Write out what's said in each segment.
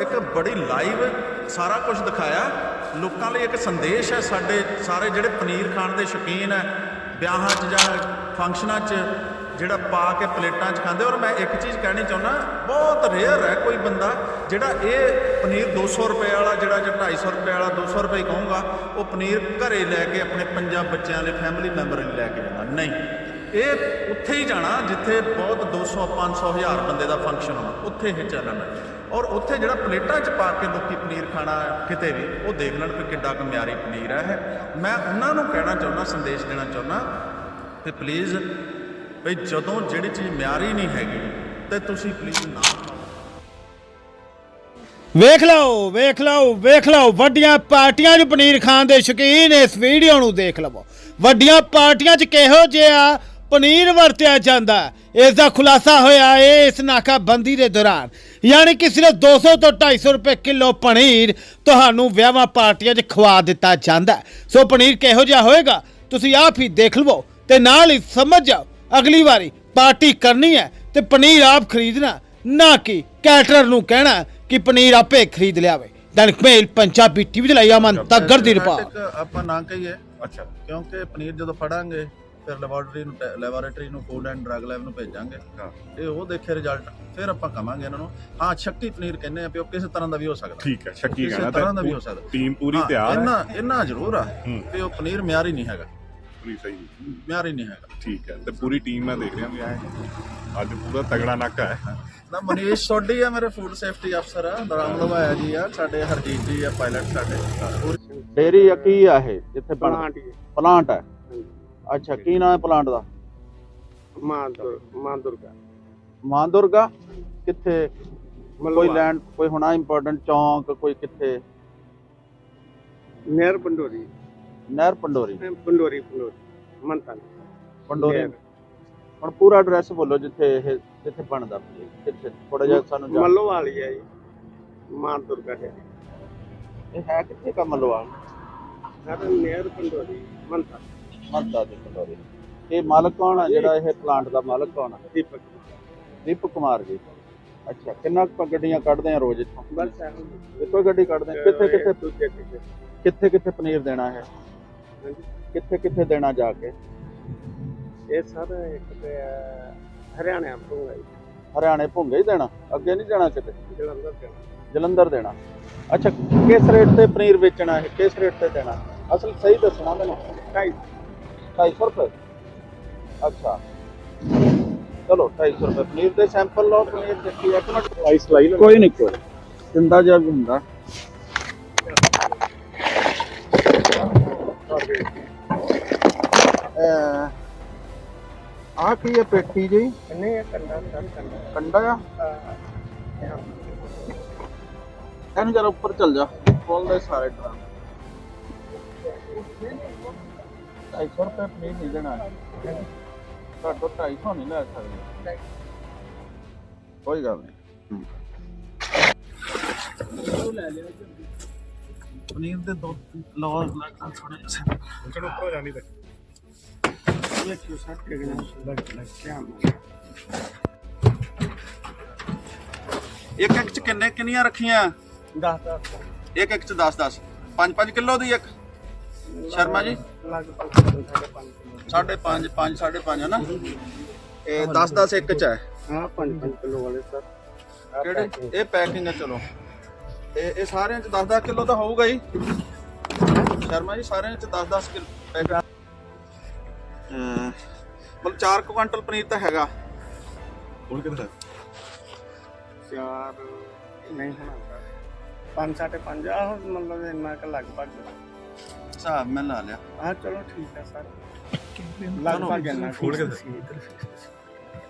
ਇੱਕ ਬੜੀ ਲਾਈਵ ਸਾਰਾ ਕੁਝ ਦਿਖਾਇਆ। ਲੋਕਾਂ ਲਈ ਇੱਕ ਸੰਦੇਸ਼ ਹੈ ਸਾਡੇ ਸਾਰੇ ਜਿਹੜੇ ਪਨੀਰ ਖਾਣ ਦੇ ਸ਼ੌਕੀਨ ਹੈ, ਵਿਆਹਾਂ 'ਚ ਜਾਂ ਫੰਕਸ਼ਨਾਂ 'ਚ ਜਿਹੜਾ ਪਾ ਕੇ ਪਲੇਟਾਂ 'ਚ ਖਾਂਦੇ, ਔਰ ਮੈਂ ਇੱਕ ਚੀਜ਼ ਕਹਿਣੀ ਚਾਹੁੰਦਾ, ਬਹੁਤ ਰੇਅਰ ਹੈ ਕੋਈ ਬੰਦਾ ਜਿਹੜਾ ਇਹ ਪਨੀਰ 200 ਰੁਪਏ ਵਾਲਾ, ਜਿਹੜਾ ਜਾਂ 250 ਰੁਪਏ ਵਾਲਾ 200 ਰੁਪਏ ਕਹੂੰਗਾ, ਉਹ ਪਨੀਰ ਘਰੇ ਲੈ ਕੇ ਆਪਣੇ ਪੰਜਾਂ ਬੱਚਿਆਂ ਲਈ ਫੈਮਿਲੀ ਮੈਂਬਰ ਲਈ ਲੈ ਕੇ ਜਾਂਦਾ। ਨਹੀਂ। ਇਹ ਉੱਥੇ ਹੀ ਜਾਣਾ, ਜਿੱਥੇ ਬਹੁਤ 200 500 ਹਜ਼ਾਰ ਬੰਦੇ ਦਾ ਫੰਕਸ਼ਨ ਹੋਣਾ, ਉੱਥੇ ਇਹ ਚੱਲਣਾ। ਹੈ ਔਰ ਉੱਥੇ ਜਿਹੜਾ ਪਲੇਟਾਂ 'ਚ ਪਾ ਕੇ ਲੋਕੀ ਪਨੀਰ ਖਾਣਾ ਕਿਤੇ ਵੀ, ਉਹ ਦੇਖ ਲੈਣ ਕਿ ਕਿੱਡਾ ਕੁ ਪਨੀਰ ਹੈ ਮੈਂ ਉਹਨਾਂ ਨੂੰ ਕਹਿਣਾ ਚਾਹੁੰਦਾ, ਸੰਦੇਸ਼ ਦੇਣਾ ਚਾਹੁੰਦਾ ਕਿ ਪਲੀਜ਼ ਵੀ ਜਦੋਂ ਜਿਹੜੀ ਚੀਜ਼ ਮਿਆਰੀ ਨਹੀਂ ਹੈਗੀ, ਤੇ ਤੁਸੀਂ ਪਲੀਜ਼ ਨਾ ਵੇਖ ਲਓ ਵੇਖ ਲਓ ਵੇਖ ਲਓ, ਵੱਡੀਆਂ ਪਾਰਟੀਆਂ 'ਚ ਪਨੀਰ ਖਾਣ ਦੇ ਸ਼ੌਕੀਨ ਇਸ ਵੀਡੀਓ ਨੂੰ ਦੇਖ ਲਵੋ। ਵੱਡੀਆਂ ਪਾਰਟੀਆਂ 'ਚ ਕਿਹੋ ਜਿਹਾ ਪਨੀਰ ਵਰਤਿਆ ਜਾਂਦਾ ਹੈ। ਇਸ ਦਾ ਖੁਲਾਸਾ ਹੋਇਆ ਹੈ ਇਸ ਨਾਕਾਬੰਦੀ ਦੇ ਦੌਰਾਨ। ਯਾਨੀ ਕਿ ਸਿਰਫ 200 ਤੋਂ 250 ਰੁਪਏ ਕਿਲੋ ਪਨੀਰ ਤੁਹਾਨੂੰ ਵਿਆਹਾਂ ਪਾਰਟੀਆਂ 'ਚ ਖਵਾ ਦਿੱਤਾ ਜਾਂਦਾ। ਸੋ ਪਨੀਰ ਕਿਹੋ ਜਿਹਾ ਹੋਏਗਾ? ਤੁਸੀਂ ਆਪ ਹੀ ਦੇਖ ਲਵੋ ਤੇ ਨਾਲ ਹੀ ਸਮਝ ਜਾਓ ਅਗਲੀ ਵਾਰੀ ਪਾਰਟੀ ਕਰਨੀ ਹੈ ਤੇ ਪਨੀਰ ਆਪ ਖਰੀਦਣਾ ਨਾ ਕਿ ਕੈਟਰਰ ਨੂੰ ਕਹਿਣਾ ਕਿ ਪਨੀਰ ਆਪੇ ਖਰੀਦ ਲਿਆਵੇ। ਦੈਨਿਕ ਮੇਲ ਪੰਜਾਬੀ ਟੀਵੀ ਦੇ ਲਈ ਅਮਨ ਤੱਗਰ ਦੀ ਰਿਪੋਰਟ। ਆਪਾਂ ਨਾ ਕਹੀਏ। ਅੱਛਾ। ਕਿਉਂਕਿ ਪਨੀਰ ਜਦੋਂ ਫੜਾਂਗੇ ਫਿਰ ਲੈਬੋਰੇਟਰੀ ਨੂੰ ਲੈਬੋਰੇਟਰੀ ਨੂੰ ਫੂਡ ਐਂਡ ਡਰੱਗ ਲੈਬ ਨੂੰ ਭੇਜਾਂਗੇ। ਹਾਂ। ਇਹ ਉਹ ਦੇਖੇ ਰਿਜ਼ਲਟ ਫਿਰ ਆਪਾਂ ਕਵਾਂਗੇ ਇਹਨਾਂ ਨੂੰ ਹਾਂ ਸ਼ੱਕੀ ਪਨੀਰ ਕਹਿੰਦੇ ਆ ਵੀ ਉਹ ਕਿਸੇ ਤਰ੍ਹਾਂ ਦਾ ਵੀ ਹੋ ਸਕਦਾ। ਠੀਕ ਹੈ ਸ਼ੱਕੀ ਕਿਸੇ ਕਹਿਣਾ ਤਰ੍ਹਾਂ ਦਾ ਵੀ ਹੋ ਸਕਦਾ। ਟੀਮ ਪੂਰੀ ਤਿਆਰ ਹੈ। ਇੰਨਾ ਇੰਨਾ ਜ਼ਰੂਰ ਆ। ਕਿ ਉਹ ਪਨੀਰ ਮਿਆਰੀ ਨਹੀਂ ਹੈਗਾ। ਪੂਰੀ ਸਹੀ ਮਿਆਰੀ ਨਹੀਂ ਹੈਗਾ। ਠੀਕ ਹੈ ਤੇ ਪੂਰੀ ਟੀਮ ਮੈਂ ਦੇਖ ਰਿਹਾ ਵੀ ਆਏ। ਅੱਜ ਪੂਰਾ ਤਗੜਾ ਨਾਕਾ ਹੈ। ਨਾ ਮਨੀਸ਼ ਸੋਢੀ ਆ ਮੇਰੇ ਫੂਡ ਸੇਫਟੀ ਅਫਸਰ ਆ ਰਾਮ ਲਵਾਇਆ ਜੀ ਆ ਸਾਡੇ ਹਰਜੀਤ ਜੀ ਆ ਪਾਇਲਟ ਸਾਡੇ। ਡੇਰੀ ਆ ਕੀ ਆ ਇਹ? ਜਿੱਥੇ ਪਲਾਂਟ ਹੀ। ਪਲਾਂਟ ਹੈ। ਅੱਛਾ ਕੀ ਨਾਮ ਹੈ ਪਲਾਂਟ ਦਾ? ਮਾਂ ਦੁਰ ਮਾਂ ਦੁਰਗਾ ਮਾਂ ਦੁਰਗਾ ਕਿੱਥੇ ਕੋਈ ਲੈਂਡ ਕੋਈ ਹੋਣਾ ਇੰਪੋਰਟੈਂਟ ਚੌਂਕ ਕੋਈ ਕਿੱਥੇ? ਨਹਿਰ ਪੰਡੋਰੀ। ਨਹਿਰ ਪੰਡੋਰੀ। ਪੰਡੋਰੀ ਪੰਡੋਰੀ ਮੰਤਨ ਪੰਡੋਰੀ। ਹੁਣ ਪੂਰਾ ਐਡਰੈਸ ਬੋਲੋ ਜਿੱਥੇ ਇਹ ਜਿੱਥੇ ਬਣਦਾ ਕਿੱਥੇ? ਥੋੜਾ ਜਿਹਾ ਸਾਨੂੰ ਮੱਲੋ ਵਾਲੀ ਹੈ ਜੀ ਮਾਂ ਦੁਰਗਾ ਹੈ। ਇਹ ਹੈ ਕਿੱਥੇ ਕਾ ਨਹਿਰ ਪੰਡੋਰੀ ਮੰਤਨ ਮਰਦਾ ਦੇ ਪੰਡੋਰੀ ਇਹ ਮਾਲਕ ਕੌਣ ਆ? ਜਿਹੜਾ ਇਹ ਪਲਾਂਟ ਦਾ ਮਾਲਕ ਕੌਣ ਆ? ਦੀਪਕ ਦੀਪਕ ਕੁਮਾਰ ਜੀ। ਅੱਛਾ ਕਿੰਨਾ ਕੁ ਗੱਡੀਆਂ ਕੱਢਦੇ ਆ ਰੋਜ਼ ਇੱਥੋਂ? ਬਸ ਇੱਕੋ ਹੀ। ਗੱਡੀ ਕੱਢਦੇ ਆ? ਕਿੱਥੇ ਕਿੱਥੇ ਕਿੱਥੇ? ਕਿੱਥੇ ਪਨੀਰ ਦੇਣਾ ਹੈ। ਕਿੱਥੇ ਕਿੱਥੇ ਦੇਣਾ ਜਾ ਕੇ? ਇਹ ਸਰ ਇੱਕ ਤੇ ਹਰਿਆਣਾ ਤੋਂ ਹੈ ਹਰਿਆਣੇ ਭੁੰਗੇ ਹੀ ਦੇਣਾ? ਅੱਗੇ ਨਹੀਂ ਜਾਣਾ ਕਿਤੇ? ਜਲੰਧਰ ਤੋਂ ਜਲੰਧਰ ਦੇਣਾ। ਅੱਛਾ ਕਿਸ ਰੇਟ ਤੇ ਪਨੀਰ ਵੇਚਣਾ ਹੈ? ਕਿਸ ਰੇਟ ਤੇ ਦੇਣਾ? ਅਸਲ ਸਹੀ ਦੱਸਣਾ ਮੈਨੂੰ। ਢਾਈ 250 ਰੁਪਏ। ਅੱਛਾ। ਚਲੋ 250 ਰੁਪਏ। ਪਨੀਰ ਦੇ ਸੈਂਪਲ ਲਓ ਪਨੀਰ ਦੇਖੀ ਇੱਕ ਮਿੰਟ ਆਈਸ ਲਾਈ ਕੋਈ ਨਹੀਂ ਕੋਈ ਜਿੰਦਾ ਜਿਹਾ ਹੁੰਦਾ। ਆ ਕੀ ਹੈ ਪੇਟੀ ਜੀ ਨਹੀਂ ਇਹ ਕੰਡਾ ਕੰਡਾ ਕੰਡਾ। ਆ? ਇਹਨੂੰ ਜਰਾ ਉੱਪਰ ਚੱਲ ਜਾ। ਖੋਲ ਦੇ ਸਾਰੇ ਡਰਾਮ। 250 ਰੁਪਏ ਪਨੀਰ ਨਹੀਂ ਦੇਣਾ। ਤੁਹਾਡਾ 250 ਨਹੀਂ ਲੈ ਸਕਦੇ। ਕੋਈ ਗੱਲ ਨਹੀਂ। ਪਨੀਰ ਦੇ ਦੋ ਲਓ ਲੱਗ ਥੋੜੇ ਜਿਹੇ ਚਲੋ ਉੱਪਰ ਜਾਣੀ ਤੇ। ਇਹ ਕਿਉਂ ਸਰ ਕਿਹਨੇ ਲੱਗ ਲੱਗ ਕਿਆ ਇੱਕ ਇੱਕ ਚ ਕਿੰਨੇ ਕਿੰਨੀਆਂ ਰੱਖੀਆਂ? 10 10 ਇੱਕ ਇੱਕ ਚ 10 10 5 5 ਕਿਲੋ ਦੀ ਇੱਕ। ਸ਼ਰਮਾ ਜੀ? ਲਗਭਗ ਸਾਢੇ ਪੰਜ 5 5 5 5 ਹੈ ਨਾ ਇਹ 10 10 ਇੱਕ ਚ ਹੈ। ਹਾਂ 5 5 ਕਿਲੋ ਵਾਲੇ ਸਰ। ਆਹ ਕਿਹੜੇ? packing। ਇਹ ਪੈਕਿੰਗ ਹੈ ਚਲੋ। ਇਹ ਇਹ ਸਾਰਿਆਂ ਚ 10 10 ਕਿਲੋ ਤਾਂ ਹੋਊਗਾ ਹੀ ਸ਼ਰਮਾ ਜੀ ਸਾਰਿਆਂ ਚ 10 10 ਕਿਲੋ ਪੈਕ ਮਤਲਬ 4 ਕੁਇੰਟਲ ਪਨੀਰ ਤਾਂ ਹੈਗਾ। ਹੁਣ ਕਿੱਥੇ ਚਾਰ ਨਹੀਂ ਹੋਣਾ। ਸਰ ਪੰਜ ਸਾਢੇ ਪੰਜ ਆ ਮਤਲਬ ਇੰਨਾ ਕੁ ਲਗਭਗ। ਹਿਸਾਬ ਮੈਂ ਲਾ ਲਿਆ। ਆ ਚਲੋ ਠੀਕ ਹੈ ਸਰ। ਲਗਭਗ ਇੰਨਾ। ਖੋਲ ਕੇ ਦੱਸ।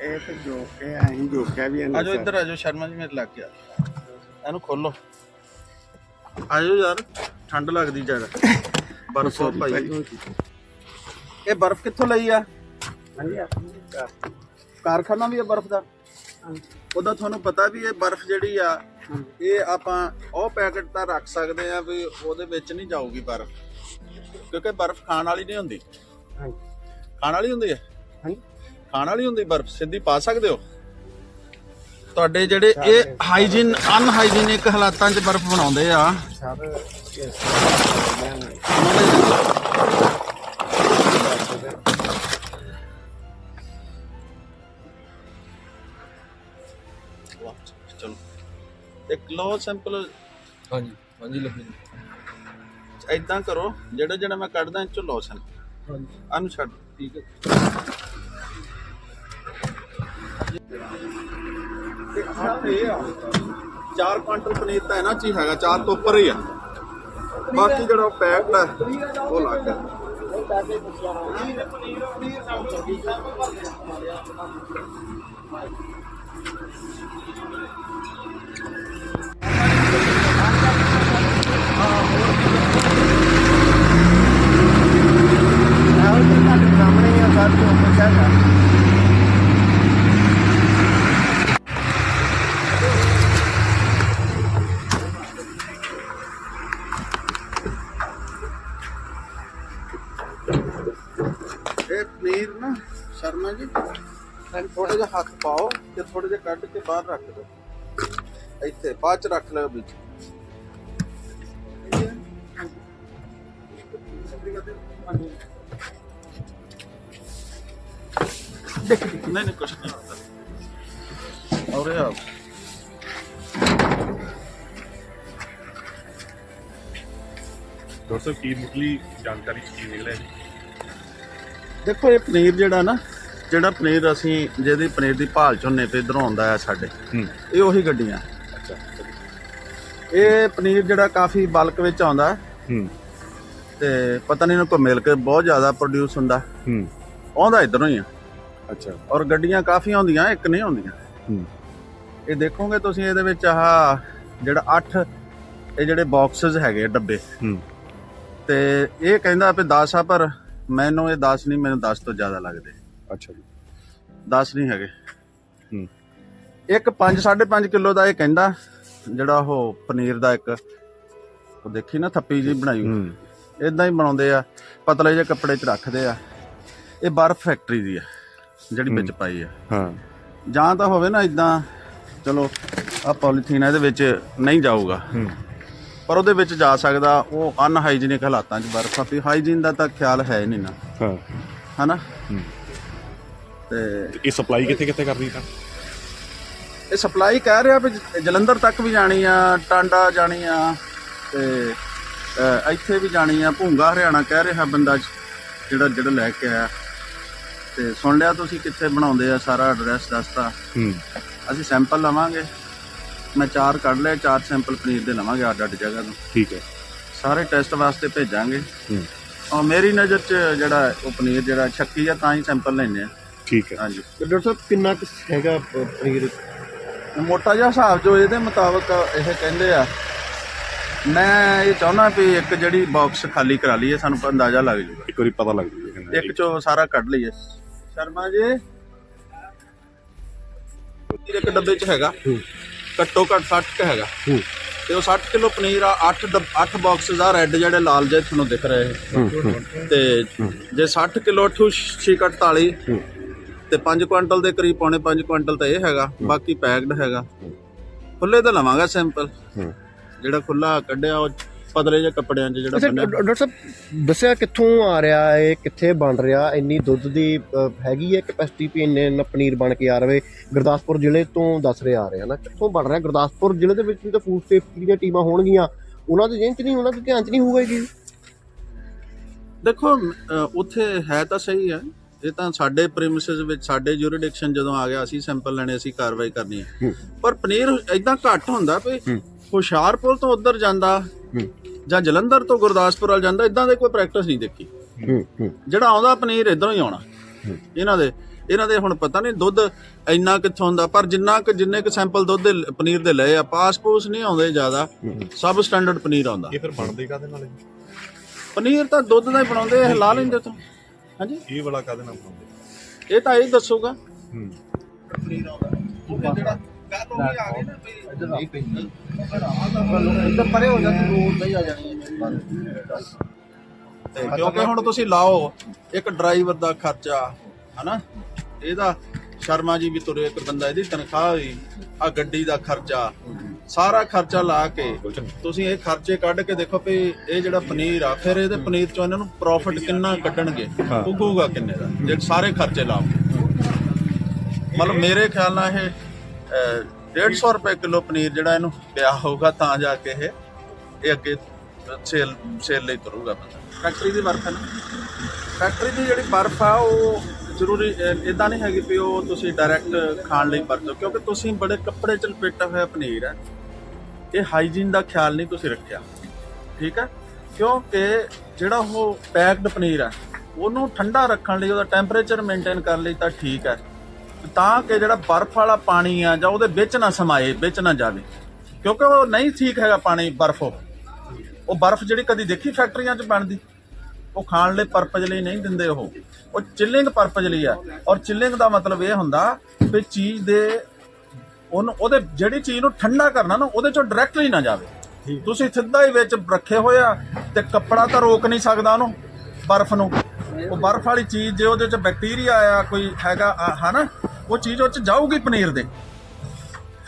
ਇਹ ਤੇ ਜੋ ਕੇ ਆਹੀਂ ਜੋ ਕੇ ਵੀ ਇੰਨਾ ਆਜੋ। ਇੱਧਰ ਆਜੋ ਸ਼ਰਮਾ ਜੀ ਮੇਰੇ ਲੱਗ ਗਿਆ ਇਹਨੂੰ ਖੋਲੋ। ਆਜੋ ਯਾਰ ਠੰਡ ਲੱਗਦੀ ਜ਼ਿਆਦਾ ਬਰਫ਼ Sorry, ਭਾਈ। ਇਹ ਬਰਫ਼ ਕਿੱਥੋਂ ਲਈ ਆ? ਹਾਂਜੀ ਆਪਣੀ ਕਾਰ। ਕਾਰਖਾਨਾ ਵੀ ਹੈ ਬਰਫ਼ ਦਾ? ਉਹਦਾ ਤੁਹਾਨੂੰ ਪਤਾ ਵੀ ਇਹ ਬਰਫ਼ ਜਿਹੜੀ ਆ ਇਹ ਆਪਾਂ ਉਹ ਪੈਕਟ ਤਾਂ ਰੱਖ ਸਕਦੇ ਆ ਵੀ ਉਹਦੇ ਵਿੱਚ ਨਹੀਂ ਜਾਊਗੀ ਬਰਫ਼। ਕਿਉਂਕਿ ਬਰਫ਼ ਖਾਣ ਵਾਲੀ ਨਹੀਂ ਹੁੰਦੀ। ਹਾਂਜੀ। ਖਾਣ ਵਾਲੀ ਹੁੰਦੀ ਹੈ? ਹਾਂਜੀ। ਖਾਣ ਵਾਲੀ ਹੁੰਦੀ ਬਰਫ਼ ਸਿੱਧੀ ਪਾ ਸਕਦੇ ਹੋ? ਤੁਹਾਡੇ ਜਿਹੜੇ ਇਹ ਹਾਈਜੀਨ ਅਨਹਾਈਜੀਨਿਕ ਹਾਲਾਤਾਂ 'ਚ ਬਰਫ਼ ਬਣਾਉਂਦੇ ਆ। ਸਰ ਚਲੋ। ਇੱਕ ਲੋ ਸੈਂਪਲ ਹਾਂਜੀ ਹਾਂਜੀ ਲੱਗੀ ਇਦਾਂ ਕਰੋ ਜਿਹੜਾ ਜਿਹੜਾ ਮੈਂ ਕੱਢਦਾ ਇਹ ਚੋਂ ਲੋ ਸੈਂਪਲ ਹਾਂਜੀ। ਅਨ ਛੱਡ। ਠੀਕ ਹੈ। ਚਾਰ ਕੁਆਂਟਲ ਪਨੀਰ ਤਾਂ ਇਹਨਾਂ ਚ ਹੀ ਹੈਗਾ ਚਾਰ ਤੋਂ ਉੱਪਰ ਹੀ ਆ। ਬਾਕੀ ਜਿਹੜਾ ਪੈਕਡ ਹੈ ਉਹ ਲੱਗ ਗਿਆ ਤੇ ਤੁਹਾਡੇ ਸਾਹਮਣੇ ਹੀ ਆ ਸਰ ਜੋ ਕੁਛ ਹੈਗਾ ਇਹ ਪਨੀਰ ਨਾ ਸ਼ਰਮਾ ਜੀ ਥੋੜਾ ਜਿਹਾ ਹੱਥ ਪਾਓ ਤੇ ਥੋੜੇ ਜਿਹਾ ਕੱਢ ਕੇ ਬਾਹਰ ਰੱਖ ਦਿਓ ਇੱਥੇ ਬਾਅਦ ਚ ਰੱਖ ਨਹੀਂ ਨਹੀਂ ਕੁਛ ਨਹੀਂ। ਹੁੰਦਾ ਔਰ ਕੀ ਮੁੱਢਲੀ ਜਾਣਕਾਰੀ ਕੀ ਨਿਕਲਿਆ ਜੀ? ਦੇਖੋ ਇਹ ਪਨੀਰ ਜਿਹੜਾ ਨਾ ਜਿਹੜਾ ਪਨੀਰ ਅਸੀਂ ਜਿਹਦੀ ਪਨੀਰ ਦੀ ਭਾਲ ਝੋਨੇ ਤੇ ਇਧਰੋਂ ਆਉਂਦਾ ਹੈ ਸਾਡੇ। ਇਹ ਉਹੀ ਗੱਡੀਆਂ। ਅੱਛਾ। ਇਹ ਪਨੀਰ ਜਿਹੜਾ ਕਾਫੀ ਬਲਕ ਵਿੱਚ ਆਉਂਦਾ ਹੂੰ। ਤੇ ਪਤਾ ਨਹੀਂ ਇਹਨਾਂ ਕੋ ਮਿਲ ਕੇ ਬਹੁਤ ਜ਼ਿਆਦਾ ਪ੍ਰੋਡਿਊਸ ਹੁੰਦਾ। ਹੂੰ। ਆਉਂਦਾ ਇਧਰੋਂ ਹੀ ਆ। ਅੱਛਾ। ਔਰ ਗੱਡੀਆਂ ਕਾਫੀ ਆਉਂਦੀਆਂ ਇੱਕ ਨਹੀਂ ਆਉਂਦੀਆਂ ਹੂੰ। ਇਹ ਦੇਖੋਗੇ ਤੁਸੀਂ ਇਹਦੇ ਵਿੱਚ ਆਹ ਜਿਹੜਾ 8 ਇਹ ਜਿਹੜੇ ਬਾਕਸਸ ਹੈਗੇ ਆ, ਡੱਬੇ। ਹੂੰ। ਤੇ ਇਹ ਕਹਿੰਦਾ ਵੀ 10 ਆ ਪਰ ਮੈਨੂੰ ਇਹ 10 ਨਹੀਂ ਮੈਨੂੰ 10 ਤੋਂ ਜ਼ਿਆਦਾ ਲੱਗਦੇ। ਅੱਛਾ ਜੀ। 10 ਨਹੀਂ ਹੈਗੇ। ਹੂੰ। ਇੱਕ 5 5.5 ਕਿਲੋ ਦਾ ਇਹ ਕਹਿੰਦਾ ਜਿਹੜਾ ਉਹ ਪਨੀਰ ਦਾ ਇੱਕ ਉਹ ਦੇਖੀ ਨਾ ਥੱਪੀ ਜੀ ਬਣਾਈ ਹੂੰ। ਇਦਾਂ ਹੀ ਬਣਾਉਂਦੇ ਆ ਪਤਲੇ ਜਿਹੇ ਕੱਪੜੇ 'ਚ ਰੱਖਦੇ ਆ। ਇਹ ਬਰਫ਼ ਫੈਕਟਰੀ ਦੀ ਆ। ਜਿਹੜੀ ਵਿੱਚ ਪਾਈ ਆ। ਹਾਂ। ਜਾਂ ਤਾਂ ਹੋਵੇ ਨਾ ਇਦਾਂ ਚਲੋ ਆ ਪੋਲੀਥੀਨ ਇਹਦੇ ਵਿੱਚ ਨਹੀਂ ਜਾਊਗਾ। ਪਰ ਉਹਦੇ ਵਿੱਚ ਜਾ ਸਕਦਾ ਉਹ ਅਨਹਾਈਜੀਨਿਕ ਹਾਲਾਤਾਂ 'ਚ ਬਰਫ਼ ਆ ਵੀ ਹਾਈਜੀਨ ਦਾ ਤਾਂ ਖਿਆਲ ਹੈ ਹੀ ਨਹੀਂ ਨਾ। ਹਾਂ। ਹਨਾ। ਤੇ ਇਹ ਸਪਲਾਈ ਕਿੱਥੇ ਕਿੱਥੇ ਕਰਦੀ ਤਾਂ? ਇਹ ਸਪਲਾਈ ਕਹਿ ਰਿਹਾ ਵੀ ਜਲੰਧਰ ਤੱਕ ਵੀ ਜਾਣੀ ਆ ਟਾਂਡਾ ਜਾਣੀ ਆ ਤੇ ਇੱਥੇ ਵੀ ਜਾਣੀ ਆ ਭੂੰਗਾ ਹਰਿਆਣਾ ਕਹਿ ਰਿਹਾ ਬੰਦਾ ਜਿਹੜਾ ਜਿਹੜਾ ਲੈ ਕੇ ਆਇਆ। ਤੇ ਸੁਣ ਲਿਆ ਤੁਸੀਂ ਕਿੱਥੇ ਬਣਾਉਂਦੇ ਆ ਸਾਰਾ ਐਡਰੈਸ ਦੱਸਤਾ। ਹੂੰ। ਅਸੀਂ ਸੈਂਪਲ ਲਵਾਂਗੇ। ਮੈਂ ਚਾਰ ਕੱਢ ਲਏ ਚਾਰ ਸੈਂਪਲ ਪਨੀਰ ਦੇ ਲਵਾਂਗੇ ਅੱਡ ਅੱਡ ਜਗ੍ਹਾ ਤੋਂ। ਠੀਕ ਹੈ। ਸਾਰੇ ਟੈਸਟ ਵਾਸਤੇ ਭੇਜਾਂਗੇ। ਹੂੰ। ਔਰ ਮੇਰੀ ਨਜ਼ਰ 'ਚ ਜਿਹੜਾ ਉਹ ਪਨੀਰ ਜਿਹੜਾ ਛੱਕੀ ਆ ਤਾਂ ਹੀ ਸੈਂਪਲ ਲੈਣੇ ਆ। ਠੀਕ ਹੈ। ਹਾਂਜੀ। ਡਾਕਟਰ ਸਾਹਿਬ ਕਿੰਨਾ ਕੁ ਹੈਗਾ ਪ- ਪਨੀਰ? ਮੋਟਾ ਜਿਹਾ ਹਿਸਾਬ ਜੋ ਇਹਦੇ ਮੁਤਾਬਕ ਇਹ ਕਹਿੰਦੇ ਆ। ਮੈਂ ਇਹ ਚਾਹੁੰਦਾ ਵੀ ਇੱਕ ਜਿਹੜੀ ਬਾਕਸ ਖਾਲੀ ਕਰਾ ਲਈਏ ਸਾਨੂੰ ਅੰਦਾਜ਼ਾ ਲੱਗ ਜੂਗਾ ਇੱਕ ਵਾਰੀ ਪਤਾ ਲੱਗ ਜੂਗਾ ਕਿੰਨਾ ਇੱਕ ਚੋਂ ਸਾਰਾ ਕੱਢ ਲਈਏ। ਸ਼ਰਮਾ ਜੀ। ਇੱਕ ਡੱਬੇ 'ਚ ਹੈਗਾ। ਘੱਟੋ ਘੱਟ 60 ਕ ਹੈਗਾ। ਤੇ ਉਹ 60 ਕਿਲੋ ਪਨੀਰ ਆ 8 8 ਬਾਕਸਸ ਆ ਰੈੱਡ ਜਿਹੜੇ ਲਾਲ ਜਿਹੇ ਤੁਹਾਨੂੰ ਦਿਖ ਰਹੇ ਤੇ ਜੇ 60 ਕਿਲੋ 8 48 ਹੂੰ। ਤੇ 5 ਕੁਇੰਟਲ ਦੇ ਕਰੀਬ ਪੌਣੇ 5 ਕੁਇੰਟਲ ਤਾਂ ਇਹ ਹੈਗਾ ਬਾਕੀ ਪੈਕਡ ਹੈਗਾ। ਖੁੱਲੇ ਤਾਂ ਲਵਾਂਗਾ ਸੈਂਪਲ ਜਿਹੜਾ ਖੁੱਲਾ ਕੱਢਿਆ ਉਹ ਪਤਲੇ ਜਿਹੇ ਕੱਪੜਿਆਂ 'ਚ ਜਿਹੜਾ ਅੱਛਾ ਬੰਨਿਆ। ਡਾਕਟਰ ਸਾਹਿਬ ਦੱਸਿਆ ਕਿੱਥੋਂ ਆ ਰਿਹਾ ਹੈ ਕਿੱਥੇ ਬਣ ਰਿਹਾ ਇੰਨੀ ਦੁੱਧ ਦੀ ਅ, ਹੈਗੀ ਹੈ ਕੈਪੈਸਿਟੀ ਵੀ ਇੰਨੇ ਇੰਨਾ ਪਨੀਰ ਬਣ ਕੇ ਆ ਰਵੇ ਗੁਰਦਾਸਪੁਰ ਜ਼ਿਲ੍ਹੇ ਤੋਂ ਦੱਸ ਰਿਹਾ ਆ ਰਿਹਾ ਨਾ ਕਿੱਥੋਂ ਬਣ ਰਿਹਾ? ਗੁਰਦਾਸਪੁਰ ਜ਼ਿਲ੍ਹੇ ਦੇ ਵਿੱਚ ਵੀ ਤਾਂ ਫੂਡ ਸੇਫਟੀ ਦੀਆਂ ਟੀਮਾਂ ਹੋਣਗੀਆਂ। ਉਹਨਾਂ ਦੇ ਜਿੰਚ ਨਹੀਂ ਉਹਨਾਂ ਦੇ ਧਿਆਨ ਚ ਨਹੀਂ ਹੋਊਗਾ ਇਹ ਚੀਜ਼? ਦੇਖੋ ਅ, ਉੱਥੇ ਹੈ ਤਾਂ ਸਹੀ ਹੈ ਇਹ ਤਾਂ ਸਾਡੇ ਪ੍ਰੀਮਿਸਿਸ ਵਿੱਚ ਸਾਡੇ ਜੂਰਿਡਿਕਸ਼ਨ ਜਦੋਂ ਆ ਗਿਆ ਅਸੀਂ ਸੈਂਪਲ ਲੈਣੇ ਅਸੀਂ ਕਾਰਵਾਈ ਕਰਨੀ ਹੈ। ਪਰ ਪਨੀਰ ਇਦਾਂ ਘੱਟ ਹੁੰਦਾ ਵੀ ਹੁਸ਼ਿਆਰਪੁਰ ਤੋਂ ਉੱਧਰ ਜਾਂਦਾ ਜਾਂ ਜਲੰਧਰ ਤੋਂ ਗੁਰਦਾਸਪੁਰ ਵੱਲ ਜਾਂਦਾ ਇਦਾਂ ਦੇ ਕੋਈ ਪ੍ਰੈਕਟਿਸ ਨਹੀਂ ਦੇਖੀ। ਜਿਹੜਾ ਆਉਂਦਾ ਪਨੀਰ ਇਧਰੋਂ ਹੀ ਆਉਣਾ। ਇਹਨਾਂ ਦੇ ਇਹਨਾਂ ਦੇ ਹੁਣ ਪਤਾ ਨਹੀਂ ਦੁੱਧ ਇੰਨਾ ਕਿੱਥੋਂ ਹੁੰਦਾ ਪਰ ਜਿੰਨਾ ਕਿ ਜਿੰਨੇ ਕੁ ਸੈਂਪਲ ਦੁੱਧ ਦੇ ਪਨੀਰ ਦੇ ਲਏ ਆ ਪਾਸਪੋਸ ਨਹੀਂ ਆਉਂਦੇ ਜ਼ਿਆਦਾ। ਸਬ ਸਟੈਂਡਰਡ ਪਨੀਰ ਆਉਂਦਾ। ਇਹ ਫਿਰ ਬਣਦੇ ਕਾਦੇ ਨਾਲ ਪਨੀਰ ਤਾਂ ਦੁੱਧ ਦਾ ਹੀ ਬਣਾਉਂਦੇ ਇਹ ਲਾ ਲੈਂਦੇ ਤੋਂ ਹਾਂਜੀ? ਇਹ ਵਾਲਾ ਕਾਦੇ ਨਾਲ ਬਣਾਉਂਦੇ? ਇਹ ਤਾਂ ਇਹ ਦੱਸੂਗਾ। ਹੂੰ। ਪਨੀਰ ਆਉਂਦਾ। ਉਹ ਜਿਹੜਾ ਨਹੀਂ ਪੈਂਦੀ। ਇੱਧਰ ਪਰੇ ਹੋ ਰੋਡ ਆ ਜਾਣੀ ਤੇ ਕਿਉਂਕਿ ਹੁਣ ਤੁਸੀਂ ਲਾਓ ਇੱਕ ਡਰਾਈਵਰ ਦਾ ਖਰਚਾ ਹਨਾ? ਇਹਦਾ ਸ਼ਰਮਾ ਜੀ ਵੀ ਤੁਰੇ ਇੱਕ ਬੰਦਾ ਇਹਦੀ ਤਨਖਾਹ ਹੋਈ ਆ ਗੱਡੀ ਦਾ ਖਰਚਾ ਸਾਰਾ ਖਰਚਾ ਲਾ ਕੇ ਤੁਸੀਂ ਇਹ ਖਰਚੇ ਕੱਢ ਕੇ ਦੇਖੋ ਵੀ ਇਹ ਜਿਹੜਾ ਪਨੀਰ ਆ ਫਿਰ ਇਹਦੇ ਪਨੀਰ ਚੋਂ ਇਹਨਾਂ ਨੂੰ ਪ੍ਰੋਫਿਟ ਕਿੰਨਾ ਕੱਢਣਗੇ? ਉਗੂਗਾ ਕਿੰਨੇ ਦਾ? ਜੇ ਸਾਰੇ ਖਰਚੇ ਲਾਓਗੇ ਮਤਲਬ ਮੇਰੇ ਖਿਆਲ ਨਾਲ ਇਹ 150 ਰੁਪਏ ਕਿਲੋ ਪਨੀਰ ਜਿਹੜਾ ਇਹਨੂੰ ਪਿਆ ਹੋਊਗਾ ਤਾਂ ਜਾ ਕੇ ਇਹ ਇਹ ਅੱਗੇ ਸੇਲ ਸੇਲ ਲਈ ਤੁਰੂਗਾ ਬੰਦਾ। ਫੈਕਟਰੀ ਦੀ ਬਰਫ ਹੈ ਨਾ। ਫੈਕਟਰੀ ਦੀ ਜਿਹੜੀ ਬਰਫ ਆ, ਉਹ ਜ਼ਰੂਰੀ ਇਦਾਂ ਨਹੀਂ ਹੈਗੀ ਵੀ ਉਹ ਤੁਸੀਂ ਡਾਇਰੈਕਟ ਖਾਣ ਲਈ ਵਰਤੋ, ਕਿਉਂਕਿ ਤੁਸੀਂ ਬੜੇ ਕੱਪੜੇ ਚ ਲਪੇਟਾ ਹੋਇਆ ਪਨੀਰ। ਹੈ ਇਹ ਹਾਈਜੀਨ ਦਾ ਖਿਆਲ ਨਹੀਂ ਤੁਸੀਂ ਰੱਖਿਆ। ਠੀਕ ਹੈ? ਕਿਉਂਕਿ ਜਿਹੜਾ ਉਹ ਪੈਕਡ ਪਨੀਰ ਹੈ ਉਹਨੂੰ ਠੰਡਾ ਰੱਖਣ ਲਈ, ਉਹਦਾ ਟੈਂਪਰੇਚਰ ਮੇਨਟੇਨ ਕਰਨ ਲਈ ਤਾਂ ਠੀਕ ਹੈ। ਤਾਂ ਕਿ ਜਿਹੜਾ ਬਰਫ਼ ਵਾਲਾ ਪਾਣੀ ਆ ਜਾਂ ਉਹਦੇ ਵਿੱਚ ਨਾ ਸਮਾਏ ਵਿੱਚ ਨਾ ਜਾਵੇ। ਕਿਉਂਕਿ ਉਹ ਨਹੀਂ ਠੀਕ ਹੈਗਾ ਪਾਣੀ ਬਰਫ਼ ਉਹ। ਬਰਫ਼ ਜਿਹੜੀ ਕਦੀ ਦੇਖੀ ਫੈਕਟਰੀਆਂ 'ਚ ਬਣਦੀ? ਉਹ ਖਾਣ ਲਈ ਪਰਪਸ ਲਈ ਨਹੀਂ ਦਿੰਦੇ ਉਹ। ਉਹ ਚਿਲਿੰਗ ਪਰਪਸ ਲਈ ਆ। ਔਰ ਚਿਲਿੰਗ ਦਾ ਮਤਲਬ ਇਹ ਹੁੰਦਾ ਵੀ ਚੀਜ਼ ਦੇ ਉਹਨੂੰ ਉਹਦੇ ਜਿਹੜੀ ਚੀਜ਼ ਨੂੰ ਠੰਡਾ ਕਰਨਾ ਨਾ ਉਹਦੇ ਚੋਂ ਡਾਇਰੈਕਟਲੀ ਨਾ ਜਾਵੇ। ਤੁਸੀਂ ਸਿੱਧਾ ਹੀ ਵਿੱਚ ਰੱਖੇ ਹੋਇਆ ਤੇ ਕੱਪੜਾ ਤਾਂ ਰੋਕ ਨਹੀਂ ਸਕਦਾ ਉਹਨੂੰ ਬਰਫ਼ ਨੂੰ। ਉਹ ਬਰਫ਼ ਵਾਲੀ ਚੀਜ਼ ਜੇ ਉਹਦੇ ਚ ਬੈਕਟੀਰੀਆ ਆ ਕੋਈ ਹੈਗਾ ਆ, ਹਨਾ? ਉਹ ਚੀਜ਼ ਉਹ ਚ ਜਾਊਗੀ ਪਨੀਰ ਦੇ।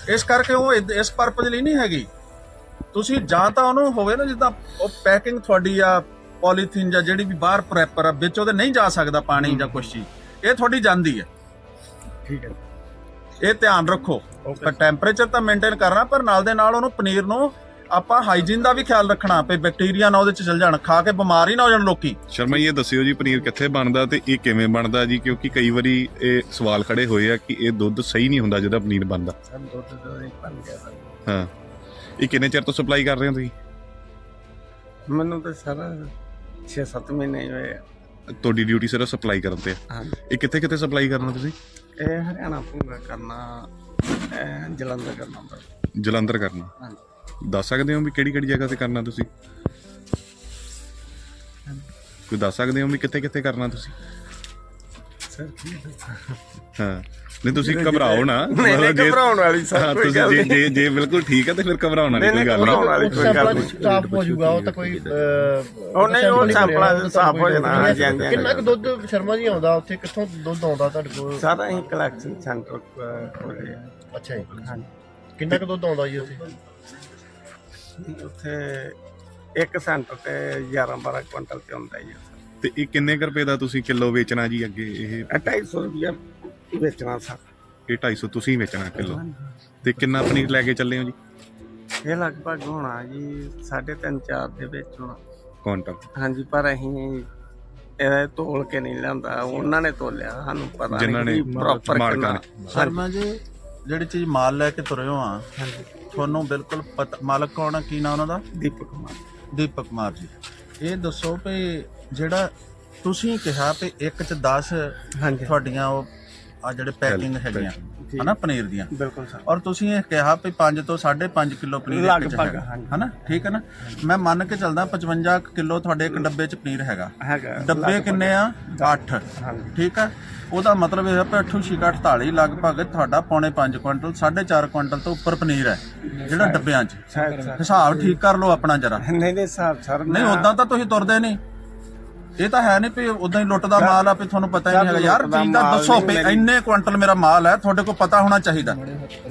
ਇਸ ਕਰਕੇ ਉਹ ਇਸ ਪਰਪਸ ਲਈ ਨਹੀਂ ਹੈਗੀ। ਤੁਸੀਂ ਜਾਂ ਤਾਂ ਉਹਨੂੰ ਹੋਵੇ ਨਾ ਜਿੱਦਾਂ ਉਹ ਪੈਕਿੰਗ ਤੁਹਾਡੀ ਆ ਪੋਲੀਥੀਨ ਜਾਂ ਜਿਹੜੀ ਵੀ ਬਾਹਰ ਪ੍ਰੈਪਰ ਆ ਵਿੱਚ ਉਹਦੇ ਨਹੀਂ ਜਾ ਸਕਦਾ ਪਾਣੀ ਜਾਂ ਕੁਛ ਚੀਜ਼ ਇਹ ਤੁਹਾਡੀ ਜਾਂਦੀ ਹੈ। ਠੀਕ ਹੈ। ਇਹ ਧਿਆਨ ਰੱਖੋ। ਪਰ ਟੈਂਪਰੇਚਰ ਤਾਂ ਮੇਨਟੇਨ ਕਰਨਾ ਪਰ ਨਾਲ ਦੇ ਨਾਲ ਉਹਨੂੰ ਪਨੀਰ ਨੂੰ ਆਪਾਂ ਹਾਈਜੀਨ ਦਾ ਵੀ ਖਿਆਲ ਰੱਖਣਾ ਪਈ ਬੈਕਟੀਰੀਆ ਨਾ ਉਹਦੇ ਚ ਚਲ ਜਾਣ ਖਾ ਕੇ ਬਿਮਾਰ ਹੀ ਨਾ ਹੋ ਜਾਣ ਲੋਕੀ। ਸ਼ਰਮਾ ਜੀ ਇਹ ਦੱਸਿਓ ਜੀ ਪਨੀਰ ਕਿੱਥੇ ਬਣਦਾ ਤੇ ਇਹ ਕਿਵੇਂ ਬਣਦਾ ਜੀ? ਕਿਉਂਕਿ ਕਈ ਵਾਰੀ ਇਹ ਸਵਾਲ ਖੜੇ ਹੋਏ ਆ ਕਿ ਇਹ ਦੁੱਧ ਸਹੀ ਨਹੀਂ ਹੁੰਦਾ ਜਿਹਦਾ ਪਨੀਰ ਬਣਦਾ। ਸਰ ਦੁੱਧ ਦਾ ਹੀ ਬਣ ਗਿਆ ਸਰ। ਹਾਂ। ਇਹ ਕਿੰਨੇ ਚਿਰ ਤੋਂ ਸਪਲਾਈ ਕਰ ਰਹੇ ਹੋ ਤੁਸੀਂ? ਮੈਨੂੰ ਤਾਂ ਸਰ 6-7 ਮਹੀਨੇ ਹੀ ਹੋਏ ਆ। ਤੁਹਾਡੀ ਡਿਊਟੀ ਸਿਰਫ ਸਪਲਾਈ ਕਰਨ ਤੇ ਇਹ ਕਿੱਥੇ ਕਿੱਥੇ ਸਪਲਾਈ ਕਰਨਾ ਤੁਸੀਂ? ਇਹ ਹਰਿਆਣਾ ਪੂਰਾ ਕਰਨਾ ਜਲੰਧਰ ਕਰਨਾ ਜਲੰਧਰ ਕਰਨਾ। ਹਾਂਜੀ। ਦੱਸ ਸਕਦੇ ਹੋ ਵੀ ਕਿਹੜੀ ਕਿਹੜੀ ਜਗ੍ਹਾ ਤੇ ਕਰਨਾ ਤੁਸੀਂ? ਕੋਈ ਦੱਸ ਸਕਦੇ ਹੋ ਵੀ ਕਿੱਥੇ ਕਿੱਥੇ ਕਰਨਾ ਤੁਸੀਂ? ਸਰ ਕੀ ਹਾਂ ਨਹੀਂ ਤੁਸੀਂ ਘਬਰਾਓ ਨਾ। ਨਹੀਂ, ਨਹੀਂ, ਘਬਰਾਉਣ ਵਾਲੀ ਸਰ ਹਾਂ, ਕੋਈ ਤੁਸੀਂ ਗੱਲ ਜੇ ਨਹੀਂ। ਜੇ ਜੇ ਬਿਲਕੁਲ ਠੀਕ ਹੈ ਤੇ ਫਿਰ ਘਬਰਾਉਣ ਵਾਲੀ ਨਹੀਂ, ਕੋਈ ਨਹੀਂ, ਗੱਲ ਘਬਰਾਉਣ ਨਹੀਂ। ਵਾਲੀ ਕੋਈ ਗੱਲ ਨਹੀਂ। ਸਟਾਪ ਹੋ ਜਾਊਗਾ ਉਹ ਤਾਂ ਕੋਈ ਉਹ ਨਹੀਂ, ਉਹ ਸੈਂਪਲਾਂ ਦੇ ਸਾਫ਼ ਹੋ ਜਾਣਾ, ਹਾਂਜੀ। ਕਿੰਨਾ ਕੁ ਦੁੱਧ ਸ਼ਰਮਾ ਜੀ ਆਉਂਦਾ ਉੱਥੇ? ਕਿੱਥੋਂ ਦੁੱਧ ਆਉਂਦਾ ਤੁਹਾਡੇ ਕੋਲ? ਸਾਰਾ ਹੀ ਕਲੈਕਸ਼ਨ ਸੈਂਟਰ ਆ। ਅੱਛਾ ਜੀ। ਕਿੰਨਾ ਕੁ ਦੁੱਧ ਆਉਂਦਾ ਜੀ ਉੱਥੇ? ਉੱਥੇ ਇੱਕ ਸੈਂਟਰ ਤੇ 11 12 ਕੁਇੰਟਲ ਤੇ ਹੁੰਦਾ ਹੀ ਸਰ ਤੇ ਇਹ ਕਿੰਨੇ ਕੁ ਰੁਪਏ ਦਾ ਤੁਸੀਂ ਕਿਲੋ ਵੇਚਣਾ ਜੀ ਅੱਗੇ ਇਹ? ਇਹ 250 ਰੁਪਏ ਵੇਚਣਾ ਸਰ। ਇਹ 250 ਤੁਸੀਂ ਵੇਚਣਾ ਕਿਲੋ। ਤੇ ਕਿੰਨਾ ਪਨੀਰ ਲੈ ਕੇ ਚੱਲੇ ਹੋ ਜੀ? ਇਹ ਲਗਭਗ ਹੋਣਾ ਜੀ 3.5 4 ਦੇ ਵਿੱਚ ਹੋਣਾ। ਕੁਆਂਟਲ ਹਾਂਜੀ ਪਰ ਅਸੀਂ ਇਹ ਤੋਲ ਕੇ ਨਹੀਂ ਲਿਆਂਦਾ। ਉਹਨਾਂ ਨੇ ਤੋਲਿਆ ਸਾਨੂੰ ਪਤਾ ਜਿਨ੍ਹਾਂ ਨੇ ਪ੍ਰੋਪਰ ਮਾਲਕਾਂ ਨੇ। ਸ਼ਰਮਾ ਜੀ ਜਿਹੜੀ ਚੀਜ਼ ਮਾਲ ਲੈ ਕੇ ਤੁਰੇ ਹੋ ਆ ਹਾਂਜੀ। ਤੁਹਾਨੂੰ ਬਿਲਕੁਲ ਪਤਾ ਮਾਲਕ ਕੌਣ ਆ? ਕੀ ਨਾਂ ਉਹਨਾਂ ਦਾ? ਦੀਪਕ ਕੁਮਾਰ। ਦੀਪਕ ਕੁਮਾਰ ਜੀ। ਇਹ ਦੱਸੋ ਵੀ ਜਿਹੜਾ ਤੁਸੀਂ ਕਿਹਾ ਵੀ ਇੱਕ ਚ 10 ਹਾਂਜੀ। ਤੁਹਾਡੀਆਂ ਉਹ ਆ ਜਿਹੜੇ ਪੈਕਿੰਗ ਹੈਗੀਆਂ ਹਨਾ ਪਨੀਰ ਦੀਆਂ। ਬਿਲਕੁਲ ਸਰ। ਔਰ ਤੁਸੀਂ ਇਹ ਕਿਹਾ ਵੀ 5 ਤੋਂ 5.5 ਕਿਲੋ ਪਨੀਰ ਇੱਕ ਚ ਲਗਭਗ, ਹੈਗਾ ਹਾਂਜੀ। ਹਨਾ? ਠੀਕ ਹੈ ਨਾ? ਮੈਂ ਮੰਨ ਕੇ ਚੱਲਦਾ 55 ਕਿਲੋ ਤੁਹਾਡੇ ਇੱਕ ਡੱਬੇ ਚ ਪਨੀਰ ਹੈਗਾ। ਹੈਗਾ। ਡੱਬੇ ਕਿੰਨੇ ਆ? 8 ਹਾਂਜੀ। ਠੀਕ ਹੈ ਉਹਦਾ ਮਤਲਬ ਇਹ ਹੈ ਕਿ 8 ਛਿਕਾ 48 ਲਗਭਗ ਤੁਹਾਡਾ ਪੌਣੇ 5 ਕੁਇੰਟਲ 4.5 ਕੁਇੰਟਲ ਤੋਂ ਉੱਪਰ ਪਨੀਰ ਹੈ ਜਿਹੜਾ ਡੱਬਿਆਂ 'ਚ। ਹਿਸਾਬ ਠੀਕ ਕਰ ਲਓ ਆਪਣਾ ਜਰਾ। ਨਹੀਂ ਨਹੀਂ ਸਾਹਿਬ ਸਰ ਨਹੀਂ ਉਦਾਂ ਤਾਂ ਤੁਸੀਂ ਤੁਰਦੇ ਨਹੀਂ। ਇਹ ਤਾਂ ਹੈ ਨਹੀਂ ਵੀ ਉਦਾਂ ਹੀ ਲੁੱਟਦਾ ਮਾਲ ਆ ਵੀ ਤੁਹਾਨੂੰ ਪਤਾ ਹੀ ਨਹੀਂ ਹੈਗਾ। ਯਾਰ ਚੀਜ਼ ਦਾ ਦੱਸੋ ਵੀ ਇੰਨੇ ਕੁਇੰਟਲ ਮੇਰਾ ਮਾਲ ਹੈ ਤੁਹਾਡੇ ਕੋਲ ਪਤਾ ਹੋਣਾ ਚਾਹੀਦਾ।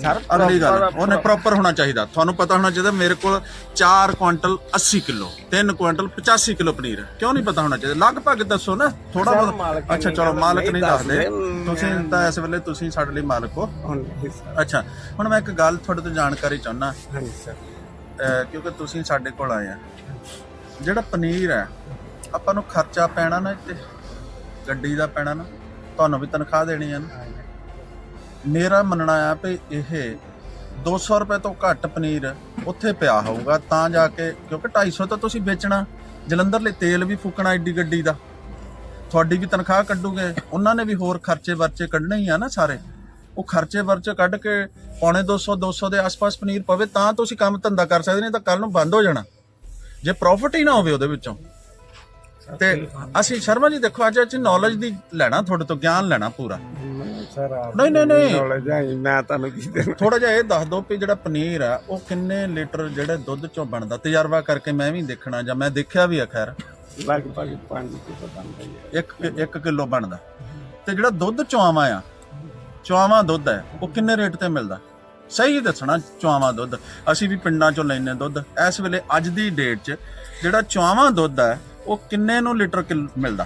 ਸਰ ਅਗਲੀ ਗੱਲ ਉਹਨੇ ਪ੍ਰੋਪਰ ਹੋਣਾ ਚਾਹੀਦਾ। ਤੁਹਾਨੂੰ ਪਤਾ ਹੋਣਾ ਚਾਹੀਦਾ ਮੇਰੇ ਕੋਲ 4 ਕੁਇੰਟਲ 80 ਕਿਲੋ 3 ਕੁਇੰਟਲ 85 ਕਿਲੋ ਪਨੀਰ ਕਿਉਂ ਨਹੀਂ ਪਤਾ ਹੋਣਾ ਚਾਹੀਦਾ? ਲਗਭਗ ਦੱਸੋ ਨਾ ਥੋੜਾ ਬਹੁਤ ਅੱਛਾ ਚਲੋ ਮਾਲਕ ਨਹੀਂ ਦੱਸਦੇ। ਤੁਸੀਂ ਤਾਂ ਇਸ ਵੇਲੇ ਤੁਸੀਂ ਸਾਡੇ ਲਈ ਮਾਲਕ ਹੋ। ਅੱਛਾ ਹੁਣ ਮੈਂ ਇੱਕ ਗੱਲ ਤੁਹਾਡੇ ਤੋਂ ਜਾਣਕਾਰੀ ਚਾਹੁੰਦਾ। ਹਾਂਜੀ ਸਰ। ਕਿਉਂਕਿ ਤੁਸੀਂ ਸਾਡੇ ਕੋਲ ਆਏ ਆ। ਜਿਹੜਾ ਪਨੀਰ ਹੈ ਆਪਾਂ ਨੂੰ ਖਰਚਾ ਪੈਣਾ ਨਾ ਇੱਥੇ ਗੱਡੀ ਦਾ ਪੈਣਾ ਨਾ ਤੁਹਾਨੂੰ ਵੀ ਤਨਖਾਹ ਦੇਣੀ ਹੈ ਨਾ। ਮੇਰਾ ਮੰਨਣਾ ਆ ਵੀ ਇਹ 200 ਰੁਪਏ ਤੋਂ ਘੱਟ ਪਨੀਰ ਉੱਥੇ ਪਿਆ ਹੋਊਗਾ ਤਾਂ ਜਾ ਕੇ ਕਿਉਂਕਿ 250 ਤਾਂ ਤੁਸੀਂ ਵੇਚਣਾ। ਜਲੰਧਰ ਲਈ ਤੇਲ ਵੀ ਫੂਕਣਾ ਏਡੀ ਗੱਡੀ ਦਾ। ਤੁਹਾਡੀ ਵੀ ਤਨਖਾਹ ਕੱਢੂਗੇ ਉਹਨਾਂ ਨੇ ਵੀ ਹੋਰ ਖਰਚੇ ਵਰਚੇ ਕੱਢਣੇ ਹੀ ਆ ਨਾ ਸਾਰੇ। ਉਹ ਖਰਚੇ ਵਰਚੇ ਕੱਢ ਕੇ ਪੌਣੇ 200 200 ਦੇ ਆਸ-ਪਾਸ ਪਨੀਰ ਪਵੇ ਤਾਂ ਤੁਸੀਂ ਕੰਮ ਧੰਦਾ ਕਰ ਸਕਦੇ ਨਹੀਂ ਤਾਂ ਕੱਲ ਨੂੰ ਬੰਦ ਹੋ ਜਾਣਾ। ਜੇ ਪ੍ਰੋਫਿਟ ਹੀ ਨਾ ਹੋਵੇ ਉਹਦੇ ਵਿੱਚੋਂ। ਤੇ ਅਸੀਂ ਸ਼ਰਮਾ ਜੀ ਦੇਖੋ ਅੱਜ ਅਸੀਂ ਨੌਲੇਜ ਦੀ ਲੈਣਾ ਤੁਹਾਡੇ ਤੋਂ ਗਿਆਨ ਲੈਣਾ ਪੂਰਾ। ਨਹੀਂ, ਨਹੀਂ, ਨਹੀਂ। ਮੈਂ ਤੁਹਾਨੂੰ ਕੀ ਦੇਣਾ? ਥੋੜਾ ਜਿਹਾ ਇਹ ਦੱਸ ਦਿਓ ਵੀ ਜਿਹੜਾ ਪਨੀਰ ਆ ਉਹ ਕਿੰਨੇ ਲੀਟਰ ਜਿਹੜੇ ਦੁੱਧ ਚੋਂ ਬਣਦਾ? ਤਜਰਬਾ ਕਰਕੇ ਮੈਂ ਵੀ ਦੇਖਣਾ ਜਾਂ ਮੈਂ ਦੇਖਿਆ ਵੀ ਆ ਖੈਰ। ਲਗਭਗ 5 ਕਿਲੋ ਬਣਦਾ ਹੀ ਹੈ। 1 1 ਕਿਲੋ ਬਣਦਾ। ਤੇ ਜਿਹੜਾ ਦੁੱਧ ਚੋਂ ਆਵਾ ਆ ਚੁਆਵਾਂ ਦੁੱਧ ਹੈ ਉਹ ਕਿੰਨੇ ਰੇਟ ਤੇ ਮਿਲਦਾ? ਸਹੀ ਦੱਸਣਾ ਚੁਆਵਾਂ ਦੁੱਧ। ਅਸੀਂ ਵੀ ਪਿੰਡਾਂ ਚੋਂ ਲੈਨੇ ਦੁੱਧ। ਇਸ ਵੇਲੇ ਅੱਜ ਦੀ ਡੇਟ 'ਚ ਜਿਹੜਾ ਚੁਆਵਾਂ ਦੁੱਧ ਹੈ ਉਹ ਕਿੰਨੇ ਨੂੰ ਲੀਟਰ ਮਿਲਦਾ?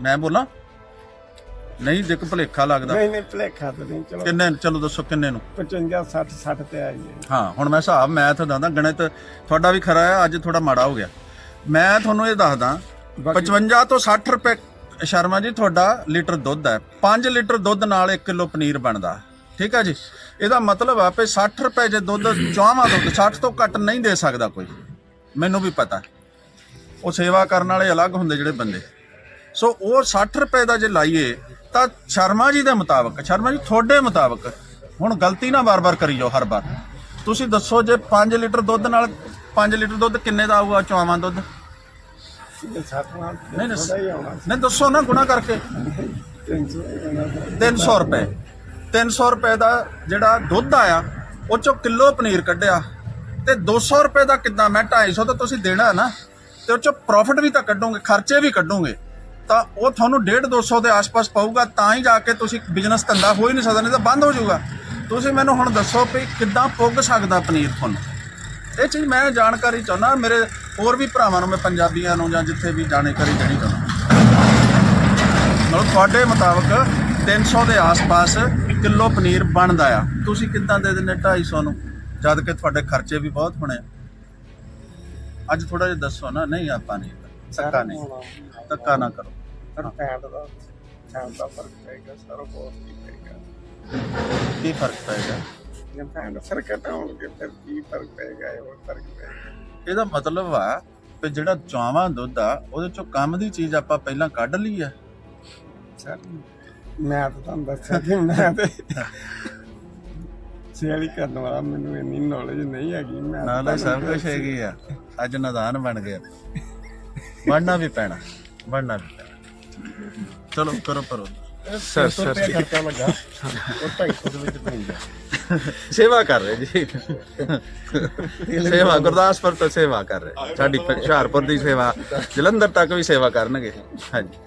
ਮੈਂ ਬੋਲਾਂ? ਨਹੀਂ ਕੋ ਭਲੇਖਾ ਲੱਗਦਾ। ਨਹੀਂ ਨਹੀਂ ਭਲੇਖਾ ਤਾਂ ਨਹੀਂ ਚਲੋ। ਕਿੰਨੇ ਚਲੋ ਦੱਸੋ ਕਿੰਨੇ ਨੂੰ? 55 60 60 ਤੇ ਆਈਏ ਹਾਂ ਹੁਣ ਮੈਂ ਹਿਸਾਬ ਮੈਥ ਦੱਸਦਾ ਗਣਿਤ ਤੁਹਾਡਾ ਵੀ ਖਰਾ ਹੈ ਅੱਜ ਥੋੜਾ ਮਾੜਾ ਹੋ ਗਿਆ। ਮੈਂ ਤੁਹਾਨੂੰ ਇਹ ਦੱਸਦਾ 55 ਤੋਂ 60 ਰੁਪਏ ਸ਼ਰਮਾ ਜੀ ਤੁਹਾਡਾ ਲੀਟਰ ਦੁੱਧ ਹੈ। 5 ਲੀਟਰ ਦੁੱਧ ਨਾਲ 1 ਕਿਲੋ ਪਨੀਰ ਬਣਦਾ। ਠੀਕ ਹੈ ਜੀ? ਇਹਦਾ ਮਤਲਬ ਆ ਵੀ 60 ਰੁਪਏ ਜੇ ਦੁੱਧ ਚਾਹਵਾ ਦੁੱਧ 60 ਤੋਂ ਘੱਟ ਨਹੀਂ ਦੇ ਸਕਦਾ ਕੋਈ। ਮੈਨੂੰ ਵੀ ਪਤਾ। ਉਹ ਸੇਵਾ ਕਰਨ ਵਾਲੇ ਅਲੱਗ ਹੁੰਦੇ ਜਿਹੜੇ ਬੰਦੇ। ਸੋ ਉਹ 60 ਰੁਪਏ ਦਾ ਜੇ ਲਾਈਏ, ਤਾਂ ਸ਼ਰਮਾ ਜੀ ਦੇ ਮੁਤਾਬਕ, ਸ਼ਰਮਾ ਜੀ ਤੁਹਾਡੇ ਮੁਤਾਬਕ, ਹੁਣ ਗਲਤੀ ਨਾ ਵਾਰ-ਵਾਰ ਕਰੀ ਜਾਓ ਹਰ ਵਾਰ। ਤੁਸੀਂ ਦੱਸੋ ਜੇ 5 ਲੀਟਰ ਦੁੱਧ ਨਾਲ 5 ਲੀਟਰ ਦੁੱਧ ਕਿੰਨੇ ਦਾ ਆਊਗਾ ਚੌਵਾਂ ਦੁੱਧ? ਨਹੀਂ ਨਹੀਂ ਦੱਸੋ ਨਾ ਗੁਣਾ ਕਰਕੇ। 300 ਆਉਣਾ 300 ਰੁਪਏ 300 ਰੁਪਏ ਦਾ ਜਿਹੜਾ ਦੁੱਧ ਆਇਆ, ਉਹ ਚੋਂ ਕਿਲੋ ਪਨੀਰ ਕੱਢਿਆ। ਤੇ 200 ਰੁਪਏ ਦਾ ਕਿੱਦਾਂ? ਮੈਂ 250 ਤਾਂ ਤੁਸੀਂ ਦੇਣਾ ਨਾ। ਤੇ ਉਹ ਚੋਂ ਪ੍ਰੋਫਿਟ ਵੀ ਤਾਂ ਕੱਢੋਗੇ, ਖਰਚੇ ਵੀ ਕੱਢੋਗੇ। ਤਾਂ ਉਹ ਤੁਹਾਨੂੰ 1.5 200 ਦੇ ਆਸ-ਪਾਸ ਪਾਊਗਾ, ਤਾਂ ਹੀ ਜਾ ਕੇ ਤੁਸੀਂ ਬਿਜ਼ਨਸ ਧੰਦਾ ਹੋ ਹੀ ਨਹੀਂ ਸਕਦਾ, ਨਹੀਂ ਤਾਂ ਬੰਦ ਹੋ ਜਾਊਗਾ। ਤੁਸੀਂ ਮੈਨੂੰ ਹੁਣ ਦੱਸੋ ਵੀ ਕਿੱਦਾਂ ਪੁੱਗ ਸਕਦਾ ਪਨੀਰ ਤੁਹਾਨੂੰ? ਇਹ ਚੀਜ਼ ਮੈਂ ਜਾਣਕਾਰੀ ਚਾਹੁੰਦਾ, ਮੇਰੇ ਹੋਰ ਵੀ ਭਰਾਵਾਂ ਨੂੰ, ਮੈਂ ਪੰਜਾਬੀਆਂ ਨੂੰ ਜਾਂ ਜਿੱਥੇ ਵੀ ਜਾਣਕਾਰੀ ਦੇਣੀ ਚਾਹੁੰਦਾ। ਮਤਲਬ ਤੁਹਾਡੇ ਮੁਤਾਬਕ 300 ਦੇ ਆਸ-ਪਾਸ ਕਿਲੋ ਪਨੀਰ ਬਣਦਾ ਆ। ਤੁਸੀਂ ਕਿੱਦਾਂ ਦੇ ਦਿੰਦੇ? 250 ਨੂੰ, ਜਦ ਕਿ ਤੁਹਾਡੇ ਖਰਚੇ ਵੀ ਬਹੁਤ ਹੋਣੇ ਅੱਜ ਥੋੜਾ ਜਿਹਾ ਦੱਸੋ ਨਾ ਨਹੀਂ ਆਪਾਂ ਨਹੀਂ ਧੱਕਾ ਨਹੀਂ। ਧੱਕਾ ਨਾ ਕਰੋ। ਪਰ ਪੈਂਟ ਦਾ ਪੈਂਟ ਦਾ ਫ਼ਰਕ ਪਏਗਾ ਸਾਰਾ ਬਹੁਤ ਹੀ ਪਏਗਾ ਕੀ ਫ਼ਰਕ ਪਏਗਾ ਜੇ ਪੈਂਟ ਫ਼ਰਕ ਹਟਾਉਣਗੇ ਫਿਰ ਕੀ ਫ਼ਰਕ ਪਏਗਾ ਇਹ ਹੋਰ ਫ਼ਰਕ ਪਏਗਾ ਇਹਦਾ ਮਤਲਬ ਆ ਕਿ ਜਿਹੜਾ ਚਾਵਾਂ ਦੁੱਧ ਆ ਉਹਦੇ ਚੋਂ ਕੰਮ ਦੀ ਚੀਜ਼ ਆਪਾਂ ਪਹਿਲਾਂ ਕੱਢ ਲਈ ਆ ਸਰ ਮੈਂ ਤਾਂ ਤੁਹਾਨੂੰ ਦੱਸਿਆ ਕਿ ਮੈਂ ਤੇ ਸੇਲ ਹੀ ਕਰਨ ਵਾਲਾ ਮੈਨੂੰ ਇੰਨੀ ਨੌਲੇਜ ਨਹੀਂ ਹੈਗੀ ਮੈਂ ਨਾਲੇ ਸਭ ਕੁਝ ਹੈਗੀ ਆ। ਅੱਜ ਨਦਾਨ ਬਣ ਗਿਆ। ਬਣਨਾ ਵੀ ਪੈਣਾ ਬਣਨਾ ਵੀ ਪੈਣਾ। ਚਲੋ ਕਰੋ ਕਰੋ। ਸਰ ਸਰ ਖਰਚਾ ਲੱਗਾ। ਉਹ 250 ਦੇ ਵਿੱਚ ਪੈਂਦਾ ਸੇਵਾ ਕਰ ਰਹੇ ਜੀ। ਸੇਵਾ ਗੁਰਦਾਸਪੁਰ ਤੋਂ ਸੇਵਾ ਕਰ ਰਹੇ। ਸਾਡੀ ਹੁਸ਼ਿਆਰਪੁਰ ਦੀ ਸੇਵਾ ਜਲੰਧਰ ਤੱਕ ਵੀ ਸੇਵਾ ਕਰਨਗੇ। ਹਾਂਜੀ।